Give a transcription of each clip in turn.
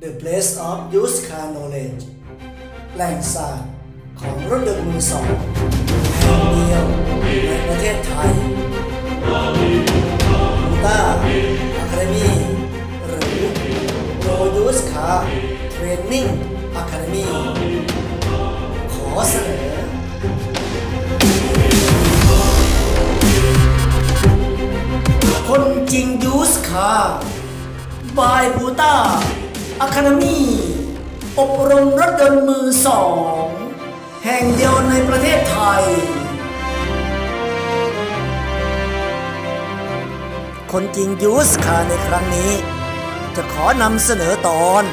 The Place of Used Car Knowledge แหล่งศาสตร์ของรถยนต์มือสองแห่งเดียวในประเทศไทยบูต้าอะคาเดมีหรือ Pro Used Car Training Academy ขอเสนอคนจริงยูสคาบายบูต้า อะคาเดมีอบรมรถยนต์มือสอง แห่งเดียวในประเทศไทย คนจริงยูสคาในครั้งนี้ จะขอนำเสนอตอน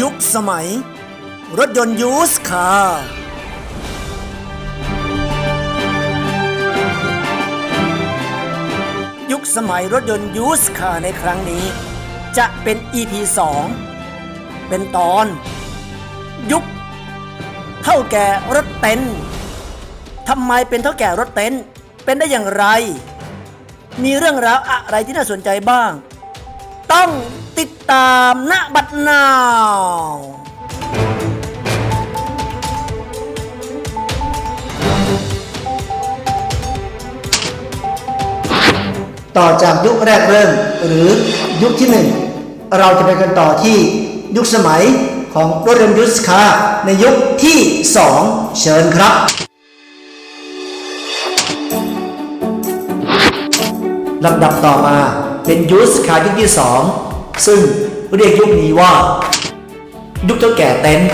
ยุคสมัย รถยนต์ยูสคายุ สมัยรถยนต์ยูสคาในครั้งนี้ จะเป็น EP 2 เป็นตอน ยุคเท่าแก่รถเต็นทำไมเป็นเท่าแก่รถเต็นเป็นได้อย่างไร มีเรื่องราวอะไรที่น่าสนใจบ้าง ต้องติดตามณบัดนาว ต่อจากยุคแรกเริ่มหรือยุคที่หนึ่งเราจะไปกันต่อที่ยุคสมัยของรถยนต์ยุสคาในยุคที่สองเชิญครับ ลำดับต่อมาเป็นยูสคายุคที่สองซึ่งเรียกยุคนี้ว่า ยุคเท่าแก่เต็นท์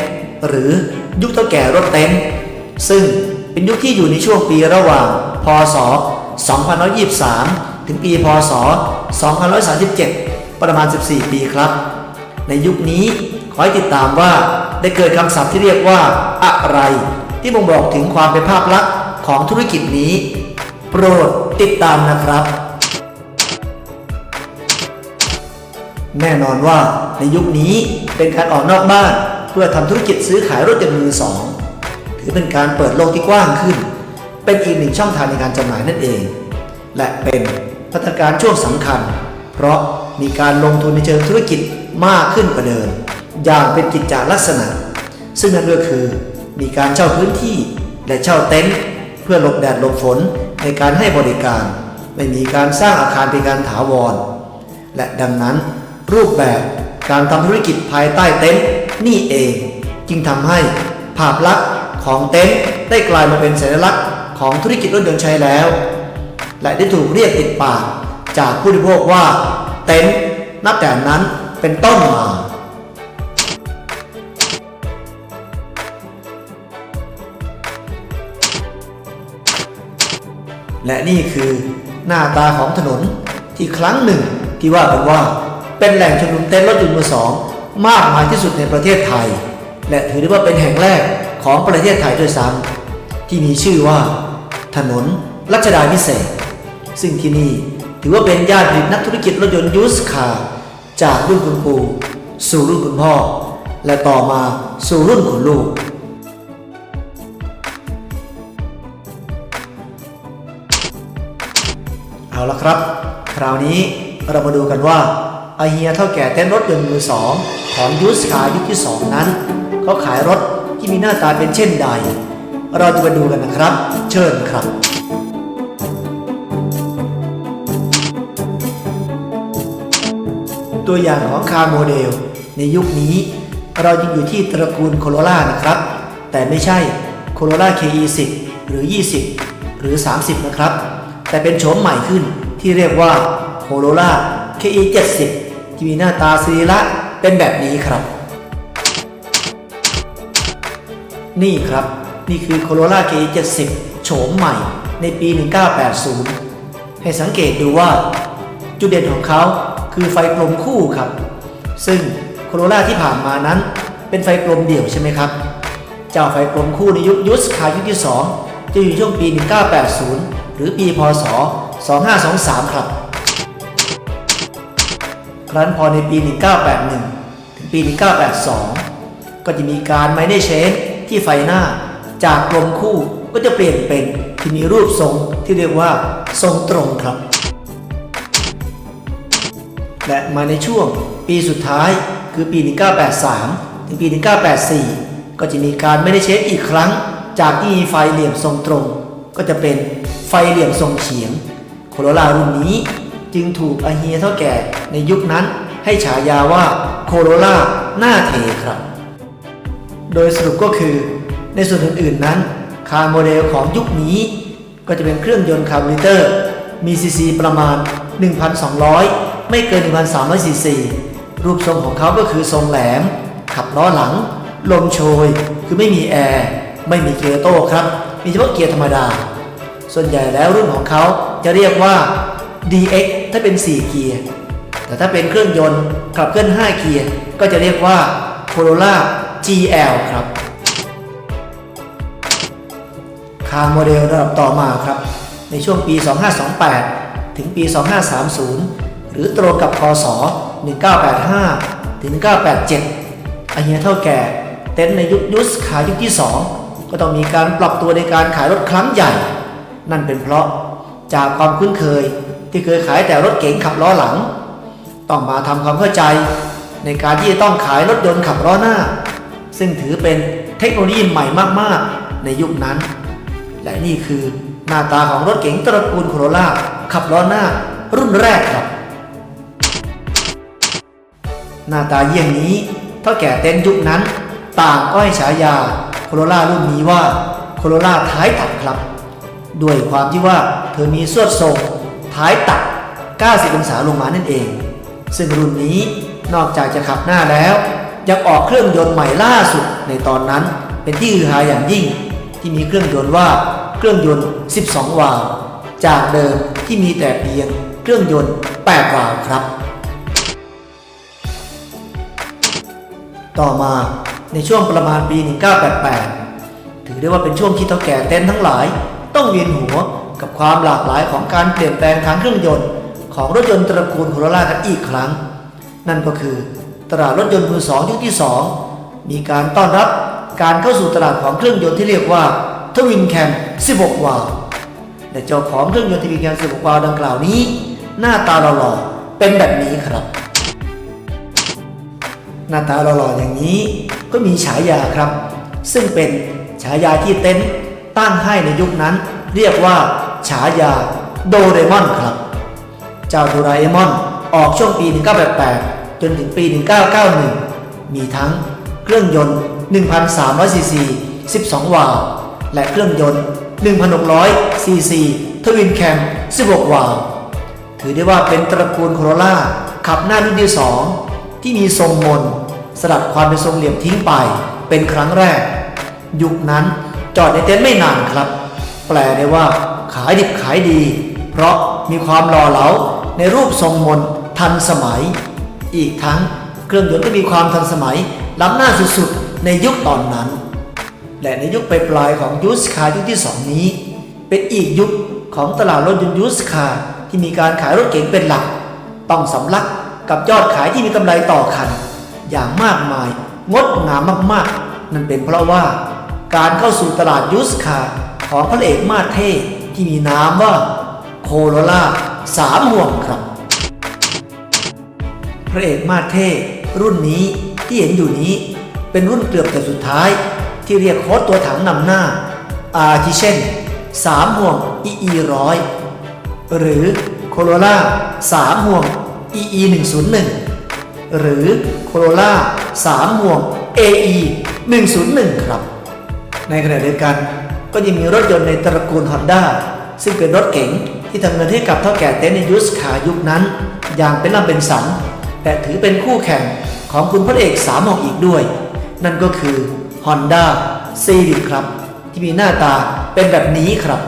หรือยุคเท่าแก่รถเต็นท์ซึ่งเป็นยุคที่อยู่ในช่วงปีระหว่าง พศ 2523 ถึงปีพศ 2537 ประมาณ 14 ปีครับ ในยุคนี้ขอให้ติดตามว่าได้เกิดคำศัพท์ที่เรียกว่า อะไร ที่บ่งบอกถึงความเป็นภาพลักษณ์ของธุรกิจนี้ โปรดติดตามนะครับ แน่นอนว่าในยุคนี้เป็นการออกนอกบ้าน เพื่อทำธุรกิจซื้อขายรถยนต์มือสองถือเป็นการเปิดโลกที่กว้างขึ้น เป็นอีกหนึ่งช่องทางในการจำหน่ายนั่นเอง และเป็น พัฒนาการช่วงสำคัญ เพราะมีการลงทุนในเชิงธุรกิจมากขึ้นกว่าเดิมอย่างเป็นกิจจาลักษณะ ซึ่งนั่นก็คือมีการเช่าพื้นที่และเช่าเต็นท์เพื่อหลบแดดหลบฝนในการให้บริการ ไม่มีการสร้างอาคารเป็นการถาวร และดังนั้นรูปแบบการทำธุรกิจภายใต้เต็นท์นี่เอง จึงทำให้ภาพลักษณ์ของเต็นท์ได้กลายมาเป็นสัญลักษณ์ของธุรกิจรถยนต์ใช้แล้ว และได้ถูกเรียกติดปากจากผู้บริโภคว่าเต็นท์นับแต่นั้นเป็นต้นมาและนี่คือหน้าตาของถนนที่ครั้งหนึ่งที่ว่ากันว่า เป็นแหล่งชุมนุมเต็นรถยนต์มือสองมากมายที่สุดในประเทศไทย และถือได้ว่าเป็นแห่งแรกของประเทศไทยด้วยซ้ำที่มีชื่อว่า ถนนรัชดาพิเศษ ซึ่งที่นี่ถือว่าเป็นญาติผลิตนักธุรกิจรถยนต์ยูสคาร์จากรุ่นคุณปู่สู่รุ่นคุณพ่อ และต่อมาสู่รุ่นคุณลูก เอาละครับ คราวนี้เรามาดูกันว่าไอเฮียเท่าแก่เต้นรถยนต์มือสองของยูสคายุคที่สองนั้นเขาขายรถที่มีหน้าตาเป็นเช่นใด เราจะมาดูกันนะครับ เชิญครับ ตัวอย่างของคาร์โมเดล ในยุคนี้ เรายังอยู่ที่ตระกูลโคโรล่านะครับ แต่ไม่ใช่โคโรล่า KE 10 หรือ 20 หรือ 30 นะครับ แต่เป็นโฉมใหม่ขึ้นที่เรียกว่าโคโรล่า KE 70 ที่มีหน้าตาสรีระเป็นแบบนี้ครับ นี่ครับนี่คือ Corolla KE 70 โฉมใหม่ในปี 1980 ให้สังเกตดูว่าจุดเด่นของเขา คือไฟกลมคู่ครับ ซึ่ง Corolla ที่ผ่านมานั้น เป็นไฟกลมเดี่ยวใช่ไหมครับ เจ้าไฟกลมคู่ในยุคยุสคายุคที่ 2 จะอยู่ช่วงปี 1980 หรือปีพศ 2523 ครับ ครั้นพอในปี 1981 ถึงปี 1982 ก็จะมีการไมเนเชนที่ไฟหน้าจากกลมคู่ก็จะเปลี่ยนเป็นที่มีรูปทรงที่เรียกว่าทรงตรงครับ และมาในช่วงปีสุดท้ายคือปี 1983 ถึงปี 1984 ก็จะมีการไม่ได้เช็คอีกครั้ง จากที่มีไฟเหลี่ยมทรงตรง ก็จะเป็นไฟเหลี่ยมทรงเฉียง โคโรล่ารุ่นนี้จึงถูกอาเฮียเท่าแก่ในยุคนั้นให้ฉายาว่าโคโรล่าหน้าเทครับ โดยสรุปก็คือ ในส่วนอื่นๆนั้น คาร์โมเดลของยุคนี้ก็จะเป็นเครื่องยนต์คาร์บูเรเตอร์ มีซีซีประมาณ 1,200 ไม่เกิน 1,300ซีซีรูปทรงของเขาก็คือทรงแหลม ขับล้อหลัง ลมโชย คือไม่มีแอร์ ไม่มีเกียร์โต้ครับ มีเฉพาะเกียร์ธรรมดา ส่วนใหญ่แล้วรุ่นของเขาจะเรียกว่า DX ถ้าเป็น 4 เกียร์ แต่ถ้าเป็นเครื่องยนต์ขับเคลื่อน 5 เกียร์ ก็จะเรียกว่า Corolla GL ครับ คาร์โมเดลระดับต่อมาครับ ในช่วงปี 2528 ถึงปี 2530 หรือตรงกับคศ1985 ถึง1987อาเฮียเท่าแก่เต็นท์ในยุคยุสขายยุคที่ 2 ก็ต้องมีการปรับตัวในการขายรถครั้งใหญ่ นั่นเป็นเพราะจากความคุ้นเคยที่เคยขายแต่รถเก๋งขับล้อหลัง ต้องมาทำความเข้าใจในการที่จะต้องขายรถยนต์ขับล้อหน้า ซึ่งถือเป็นเทคโนโลยีใหม่มากๆ ในยุคนั้น และนี่คือหน้าตาของรถเก๋งตระกูลโคโรล่าขับล้อหน้ารุ่นแรกครับ หน้าตาเยี่ยงนี้เท่าแก่เต็นยุคนั้น ต่างก็ให้ฉายาโคโรล่ารุ่นนี้ว่าโคโรล่าท้ายตัดครับ ด้วยความที่ว่าเธอมีสวดทรงท้ายตัด 90 องศาลงมานั่นเอง ซึ่งรุ่นนี้นอกจากจะขับหน้าแล้ว ยังออกเครื่องยนต์ใหม่ล่าสุดในตอนนั้น เป็นที่ฮือฮาอย่างยิ่ง ที่มีเครื่องยนต์ว่าเครื่องยนต์ 12 วาล์วจากเดิมที่มีแต่เพียงเครื่องยนต์ 8 วาล์วครับ ต่อมาในช่วงประมาณปี 1988 ถือได้ว่าเป็นช่วงที่เท่าแก่เต็นทั้งหลาย ต้องเวียนหัวกับความหลากหลายของการเปลี่ยนแปลงทางเครื่องยนต์ ของรถยนต์ตระกูลโคโรล่ากันอีกครั้ง นั่นก็คือตลาดรถยนต์มือสองยุคที่ 2 มีการต้อนรับการเข้าสู่ตลาดของเครื่องยนต์ที่เรียกว่าทวินแคม 16 วาล์วและเจ้าของเครื่องยนต์ทวินแคม 16 วาล์วดังกล่าวนี้ หน้าตาหล่อๆเป็นแบบนี้ครับ หน้าตาหล่อๆอย่างนี้ก็มีฉายาครับ ซึ่งเป็นฉายาที่เต็นท์ตั้งให้ในยุคนั้น เรียกว่า ฉายาโดเรมอนครับ เจ้าโดราเอมอนออกช่วงปี 1988 จนถึงปี 1991 มีทั้งเครื่องยนต์ 1,300 ซีซี 12 วาล์วและเครื่องยนต์ 1,600 ซีซี ทวินแคม 16 วาล์วถือได้ว่าเป็นตระกูลโคโรล่าขับหน้ารุ่นที่สอง ที่มีทรงมนสลัดความเป็นทรงเหลี่ยมทิ้งไป เป็นครั้งแรก ยุคนั้นจอดในเต็นท์ไม่นานครับ แปลได้ว่าขายดิบขายดี เพราะมีความหล่อเหลาในรูปทรงมนทันสมัย อีกทั้งเครื่องยนต์ก็มีความทันสมัย ล้ำหน้าสุดๆ ในยุคตอนนั้น และในยุคปลายๆของยูสคาร์ยุคที่ 2 นี้ เป็นอีกยุคของตลาดรถยนต์ยูสคาร์ที่มีการขายรถเก๋งเป็นหลัก ต้องสำลัก กับยอดขายที่มีกำไรต่อคัน อย่างมากมาย งดงามมากๆ นั่นเป็นเพราะว่า การเข้าสู่ตลาดยูสคาของพระเอกมาเท่ที่มีนามว่าโคโรล่าสามห่วงครับ พระเอกมาเท่รุ่นนี้ที่เห็นอยู่นี้เป็นรุ่นเกือบแต่สุดท้ายที่เรียกโค้ดตัวถังนำหน้า อาทิเช่นสามห่วง EE ร้อยหรือโคโรล่าสามห่วง EE 101หรือโคโรล่าสามห่วง AE 101ครับ ในขณะเดียวกันก็ยังมีรถยนต์ในตระกูล Honda ซึ่งเป็นรถเก๋งที่ทำเงินให้กับเท่าแก่เต็นในยุสขายุคนั้น อย่างเป็นลำเป็นสันแต่ถือเป็นคู่แข่งของคุณพระเอกสามหมองอีกด้วย นั่นก็คือ Honda Civic ครับ ที่มีหน้าตาเป็นแบบนี้ครับ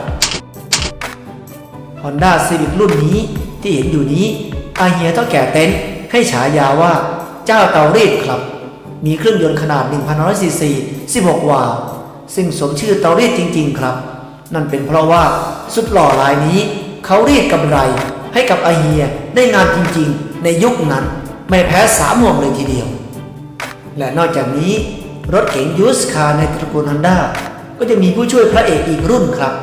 Honda Civic รุ่นนี้ที่เห็นอยู่นี้ อาเฮียเท่าแก่เต็นท์ให้ฉายาว่า เจ้าเตารีดครับ มีเครื่องยนต์ขนาด 1,100ซีซี16 วาลซึ่งสมชื่อเตารีดจริง ๆ ครับ นั่นเป็นเพราะว่าสุดหล่อรายนี้ เขารีดกำไรให้กับอาเฮียได้งานจริง ๆ ในยุคนั้น ไม่แพ้สามห่วงเลยทีเดียว และนอกจากนี้ รถเก๋งยูสคาร์ในตระกูลฮอนด้าก็จะมีผู้ช่วยพระเอกอีกรุ่นครับ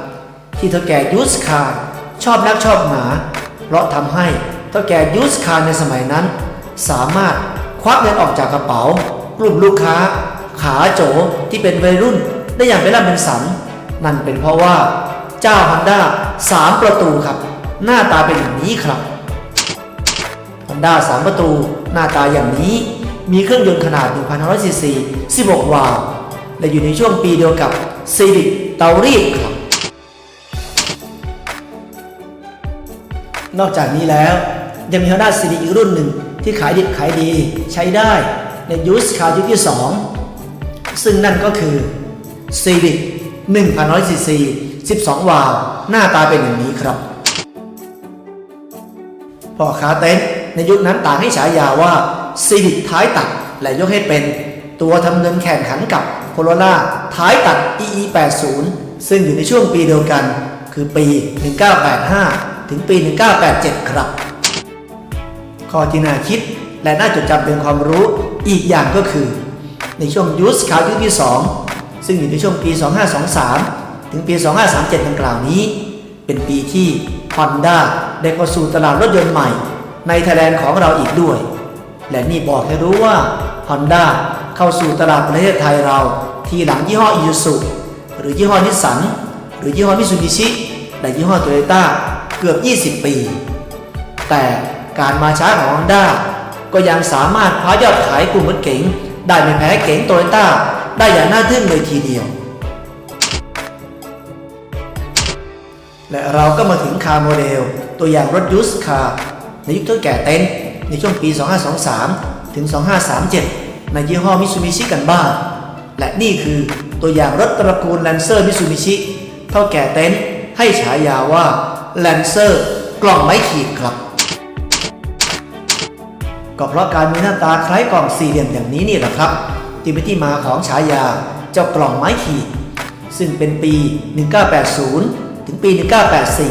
ที่เท่าแก่ยูสคาร์ชอบนักชอบหนาเพราะทำให้ เท่าแก่ยูสคาร์ในสมัยนั้น สามารถควักเงินออกจากกระเป๋า กลุ่มลูกค้า ขาโจที่เป็นวัยรุ่นได้อย่างเป็นร่ำเป็นสัน นั่นเป็นเพราะว่าเจ้าฮันด้าสามประตูครับ หน้าตาเป็นอย่างนี้ครับฮอนด้า3ประตูหน้าตาอย่างนี้ มีเครื่องยนต์ขนาด 1,500ซีซี 16 วาล์วและอยู่ในช่วงปีเดียวกับ Civic เตารีครับ นอกจากนี้แล้ว ยังมี Honda Civic อีกรุ่นหนึ่งที่ขายดิบขายดีใช้ได้ในยูสคาร์ยุคที่ 2 ซึ่งนั่นก็คือ Civic 1,100ซีซี12 วาล์วหน้าตาเป็นอย่างนี้ครับพ่อค้าเต็นท์ในยุคนั้นต่างให้ฉายาว่าซีวิ c ท้ายตัด และยกให้เป็นตัวทำเงินแข่งขันกับโคโรล่าท้ายตัด EE 80 ซึ่งอยู่ในช่วงปีเดียวกัน คือปี 1985 ถึงปี 1987 ครับ ข้อที่น่าคิดและน่าจดจำเป็นความรู้อีกอย่างก็คือ ในช่วงยูสคาร์ยุคที่ 2 ซึ่งอยู่ในช่วงปี 2523 ถึงปี 2537ดังกล่าวนี้ เป็นปีที่ Honda ได้เข้าสู่ตลาดรถยนต์ใหม่ ในไทยแลนด์ของเราอีกด้วย และนี่บอกให้รู้ว่า Honda เข้าสู่ตลาดประเทศไทยเรา ทีหลังยี่ห้อ Isuzu หรือยี่ห้อนิสสันหรือยี่ห้อมิตซูบิชิและยี่ห้อโตโยต้า เกือบ 20 ปี แต่การมาช้าของ Honda ก็ยังสามารถคว้ายอดขายกลุ่มรถเก๋ง ได้ไม่แพ้เก๋งโตโยต้าได้อย่างน่าทึ่งเลยทีเดียว และเราก็มาถึงคาร์โมเดล ตัวอย่างรถยูสคาร์ในยุคเท่าแก่เต็นในช่วงปี 2523 ถึง 2537 ในยี่ห้อมิซูบิชิกันบ้าง และนี่คือตัวอย่างรถตระกูลแลนเซอร์มิซูบิชิเท่าแก่เต็นให้ฉายาว่า แลนเซอร์กล่องไม้ขีดครับ ก็เพราะการมีหน้าตาคล้ายกล่องสี่เหลี่ยมอย่างนี้นี่แหละครับที่เป็นที่มาของฉายาเจ้ากล่องไม้ขีด ซึ่งเป็นปี 1980 ถึงปี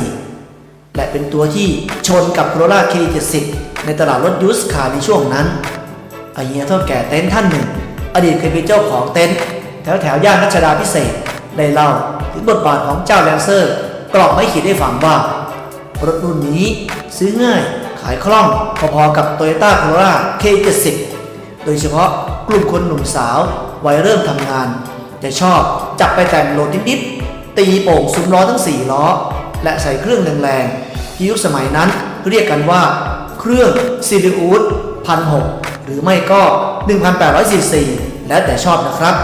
1984 และเป็นตัวที่ชนกับ Corolla K70 ในตลาดรถยูสคาร์ในช่วงนั้นไอเฮียเท่าแก่เต็นท์ท่านหนึ่ง อดีตเคยเป็นเจ้าของเต็นท์แถวแถวย่านรัชดาพิเศษ ได้เล่าถึงบทบาทของเจ้าแลนเซอร์ กล่องไม้ขีดให้ฟังว่า รถรุ่นนี้ซื้อง่ายขายคล่องพอๆกับ Toyota Corolla K70 โดยเฉพาะกลุ่มคนหนุ่มสาววัยเริ่มทำงาน จะชอบจับไปแต่งโลดนิดๆตีโป่งซุ้มล้อทั้ง 4 ล้อ และใส่เครื่องแรงๆที่ยุคสมัยนั้นเรียกกันว่า เครื่องซิลิอูดพันหหรือไม่ก็ 1,800ซีซีแล้วแต่ชอบนะครับ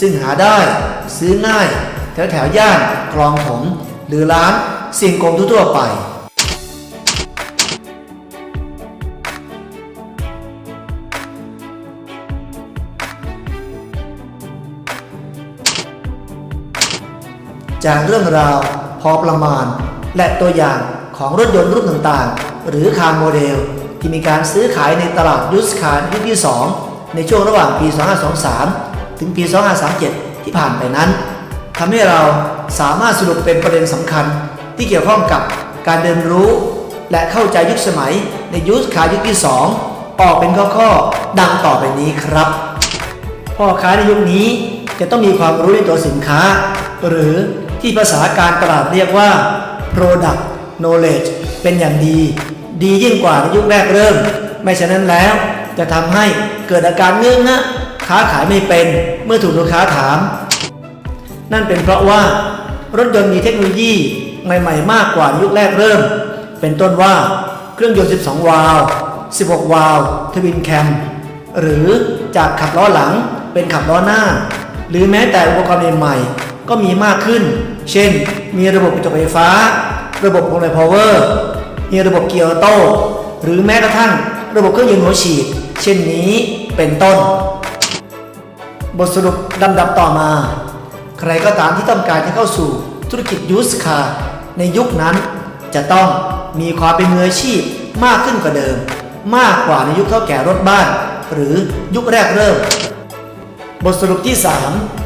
ซึ่งหาได้ซื้อง่าย แถวแถวย่านคลองถม หรือร้านสียงกงทั่วไป จากเรื่องราวพอประมาณ และตัวอย่างของรถยนต์รุ่นต่างๆ หรือคาร์โมเดล ที่มีการซื้อขายในตลาดยุสคาร์ยุคที่ 2 ในช่วงระหว่างปี 2523 ถึงปี 2537 ที่ผ่านไปนั้นทำให้เรา สามารถสรุปเป็นประเด็นสำคัญ ที่เกี่ยวข้องกับการเรียนรู้ และเข้าใจยุคสมัยในยุสคายุคที่ 2 ออกเป็นข้อๆดังต่อไปนี้ครับ พ่อค้าในยุคนี้จะต้องมีความรู้ในตัวสินค้า หรือที่ภาษาการตลาดเรียกว่า product knowledge เป็นอย่างดี ดียิ่งกว่าในยุคแรกเริ่ม ไม่ฉะนั้นแล้ว จะทำให้เกิดอาการเงื้องะค้าขายไม่เป็น เมื่อถูกลูกค้าถาม นั่นเป็นเพราะว่ารถยนต์มีเทคโนโลยีใหม่ ๆ มากกว่ายุคแรกเริ่ม เป็นต้นว่าเครื่องยนต์ 12 วาล์ว 16 วาล์วทวินแคม หรือจากขับล้อหลังเป็นขับล้อหน้า หรือแม้แต่อุปกรณ์ใหม่ๆก็มีมากขึ้น เช่น มีระบบกระจกไฟฟ้า ระบบพวงมาลัยพาวเวอร์ มีระบบเกียร์ออโต้หรือแม้กระทั่งระบบเครื่องยนต์หัวฉีด เช่นนี้เป็นต้น บทสรุปลำดับต่อมา ใครก็ตามที่ต้องการจะเข้าสู่ธุรกิจยูสคาในยุคนั้น จะต้องมีความเป็นมืออาชีพมากขึ้นกว่าเดิม มากกว่าในยุคเท่าแก่รถบ้าน หรือยุคแรกเริ่ม บทสรุปที่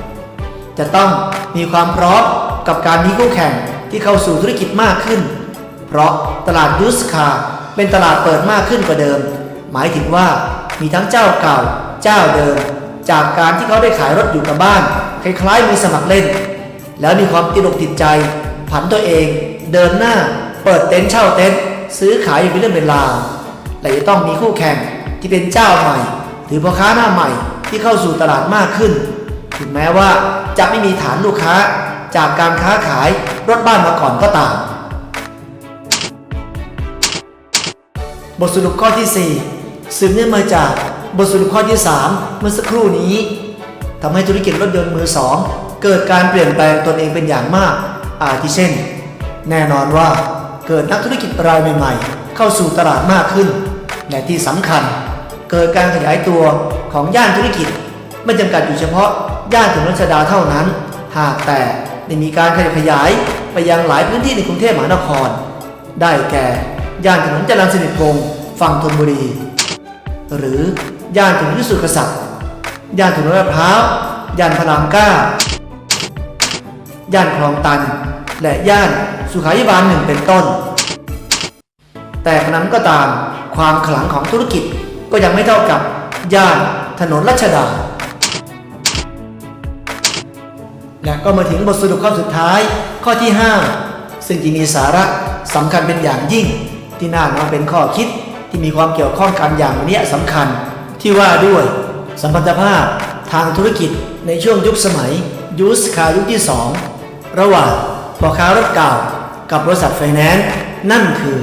3 จะต้องมีความพร้อมกับการมีคู่แข่งที่เข้าสู่ธุรกิจมากขึ้น เพราะตลาดยูสคาเป็นตลาดเปิดมากขึ้นกว่าเดิม หมายถึงว่ามีทั้งเจ้าเก่า เจ้าเดิม จากการที่เขาได้ขายรถอยู่กับบ้าน คล้ายๆมีสมัครเล่น แล้วมีความติดอกติดใจ ผันตัวเอง เดินหน้า เปิดเต็นท์เช่าเต็นท์ซื้อขายอยู่เป็นเรื่องเป็นราวและจะต้องมีคู่แข่งที่เป็นเจ้าใหม่ หรือพ่อค้าหน้าใหม่ที่เข้าสู่ตลาดมากขึ้น ถึงแม้ว่าจะไม่มีฐานลูกค้า จากการค้าขายรถบ้านมาก่อนก็ตาม บทสรุปข้อที่ 4 สืบเนื่องมาจาก บทสรุปข้อที่ 3 เมื่อสักครู่นี้ทำให้ธุรกิจรถยนต์มือสองเกิดการเปลี่ยนแปลงตนเองเป็นอย่างมากอาทิเช่น แน่นอนว่าเกิดนักธุรกิจรายใหม่ๆ เข้าสู่ตลาดมากขึ้น และที่สำคัญ เกิดการขยายตัวของย่านธุรกิจ ไม่จำกัดอยู่เฉพาะย่านถนนรัชดาเท่านั้น หากแต่ได้มีการขยายไปยังหลายพื้นที่ในกรุงเทพมหานคร ได้แก่ย่านถนนจรัญสนิทวงศ์ฝั่งธนบุรี หรือ ย่านถนนวิสุทธิกษัตริย์ย่านถนนลาดพร้าวย่านพระรามเก้าย่านคลองตัน และย่านสุขายิบาลหนึ่งเป็นต้น แต่ขณะนั้นก็ตามความขลังของธุรกิจก็ยังไม่เท่ากับย่านถนนรัชดา และก็มาถึงบทสรุปข้อสุดท้ายข้อที่ 5 ซึ่งจะมีสาระสำคัญเป็นอย่างยิ่ง ที่น่านำเป็นข้อคิดที่มีความเกี่ยวข้องกันอย่างนี้สำคัญ ที่ว่าด้วยสัมพันธภาพทางธุรกิจในช่วงยุคสมัยยูสคายุคที่ 2 ระหว่างพ่อค้ารถเก่ากับบริษัทไฟแนนซ์นั่นคือ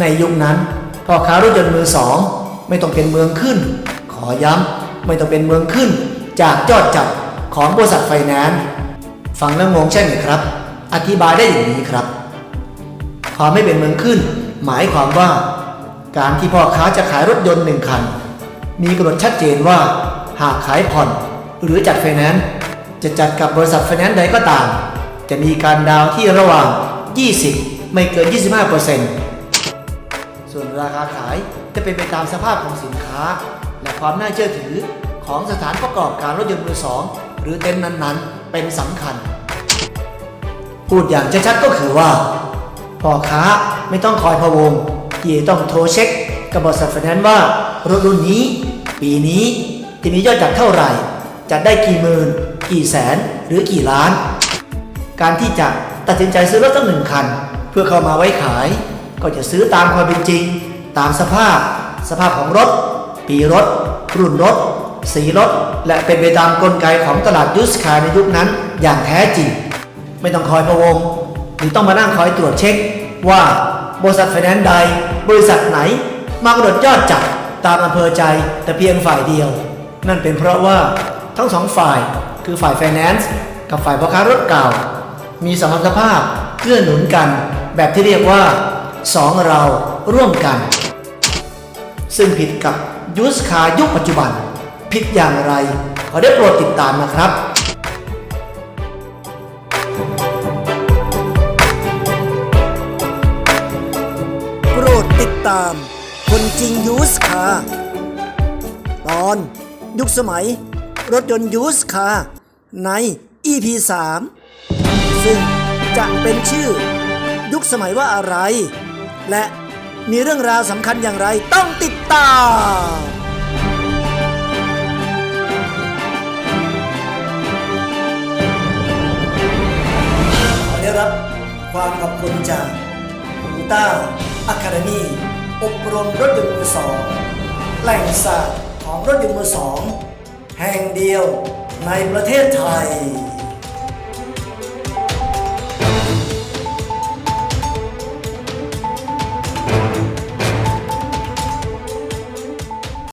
ในยุคนั้นพ่อค้ารถยนต์มือสองไม่ต้องเป็นเมืองขึ้น ขอย้ำไม่ต้องเป็นเมืองขึ้น จากยอดจับของบริษัทไฟแนนซ์ฟังแล้วงงใช่ไหมครับ อธิบายได้อย่างนี้ครับ ความไม่เป็นเมืองขึ้น หมายความว่า การที่พ่อค้าจะขายรถยนต์หนึ่งคัน มีกำหนดชัดเจนว่าหากขายผ่อน หรือจัดไฟแนนซ์จะจัดกับบริษัทไฟแนนซ์ใดก็ตาม จะมีการดาวน์ที่ระหว่าง 20 ไม่เกิน 25%ส่วนราคาขายจะเป็นไปตามสภาพของสินค้า และความน่าเชื่อถือของสถานประกอบการรถยนต์มือสองหรือเต็นท์นั้นๆ เป็นสำคัญ พูดอย่างชัดๆก็คือว่าพ่อค้าไม่ต้องคอยพะวง ที่จะต้องโทรเช็คกับบริษัทไฟแนนซ์ว่ารถรุ่นนี้ ปีนี้จะมียอดจัดเท่าไหร่ จัดได้กี่หมื่น กี่แสนหรือกี่ล้าน การที่จะตัดสินใจซื้อรถสักหนึ่งคัน เพื่อเข้ามาไว้ขาย ก็จะซื้อตามความเป็นจริง ตามสภาพ สภาพของรถ ปีรถ รุ่นรถ สีรถ และเป็นไปตามกลไกของตลาดยูสคาร์ในยุคนั้นอย่างแท้จริง ไม่ต้องคอยพะวงหรือต้องมานั่งคอยตรวจเช็คว่า บริษัทไฟแนนซ์ใด บริษัทไหน มากำหนดดยอดจัดตามอำเภอใจแต่เพียงฝ่ายเดียว นั่นเป็นเพราะว่าทั้งสองฝ่ายคือฝ่ายไฟแนนซ์กับฝ่ายพ่อค้ารถเก่า มีสมรรถภาพเกื้อหนุนกัน แบบที่เรียกว่าสองเราร่วมกัน ซึ่งผิดกับยูสคายุคปัจจุบัน ผิดอย่างไรขอได้โปรดติดตามนะครับ ตาม คนจริงยูสคาตอนยุคสมัย รถยนต์ยูสคาใน EP 3ซึ่งจะเป็นชื่อ ยุคสมัยว่าอะไร และมีเรื่องราวสำคัญอย่างไรต้องติดตามได้รับความขอบคุณจากอูต้าอะคาเดมี อบรมรถยนต์มือสองแหล่งศาสตร์ของรถยนต์มือสองแห่งเดียวในประเทศไทย